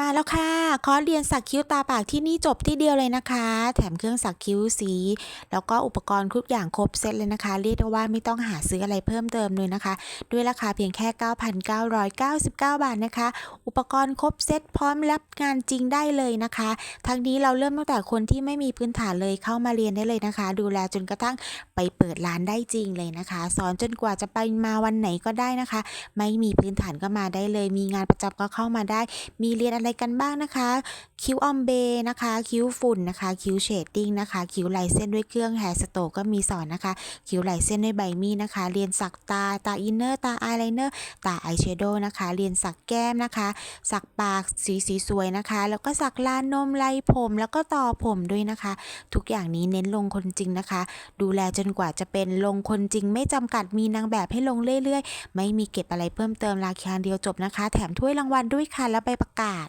มาแล้วค่ะ คอร์สเรียนสักคิ้วตาปากที่นี่จบที่เดียวเลยนะคะ แถมเครื่องสักคิ้วสี แล้วก็อุปกรณ์ทุกอย่างครบเซตเลยนะคะ เรียกได้ว่าไม่ต้องหาซื้ออะไรเพิ่มเติมเลยนะคะ ด้วยราคาเพียงแค่ 9,999 บาทนะคะ อุปกรณ์ครบเซตพร้อมรับงานจริงได้เลยนะคะ ทั้งนี้เราเริ่มตั้งแต่คนที่ไม่มีพื้นฐานเลยเข้ามาเรียนได้เลยนะคะ ดูแลจนกระทั่งไปเปิดร้านได้จริงเลยนะคะ สอนจนกว่าจะไปมาวันไหนก็ได้นะคะ ไม่มีพื้นฐานก็มาได้เลย มีงานประจำก็เข้ามาได้ มีเรียนอะไรไรกันบ้างนะคะ คิ้วออมเบนะคะ คิ้วฝุ่นนะคะ คิ้วเชดดิ้งนะคะ คิ้วลายเส้นด้วยเครื่องแฮร์สโตก็มีสอนนะคะ คิ้วลายเส้นด้วยใบมีดนะคะ เรียนสักตา ตาอินเนอร์ ตาอายไลเนอร์ ตาอายแชโดว์นะคะ เรียนสักแก้มนะคะ สักปากสีสีสวยนะคะ แล้วก็สักลานนมไล่ผม แล้วก็ต่อผมด้วยนะคะ ทุกอย่างนี้เน้นลงคนจริงนะคะ ดูแลจนกว่าจะเป็นลงคนจริงไม่จำกัดมีนางแบบให้ลงเรื่อยๆ ไม่มีเก็บอะไรเพิ่มเติมราคาเดียวจบนะคะ แถมถ้วยรางวัลด้วยค่ะ แล้วใบประกาศ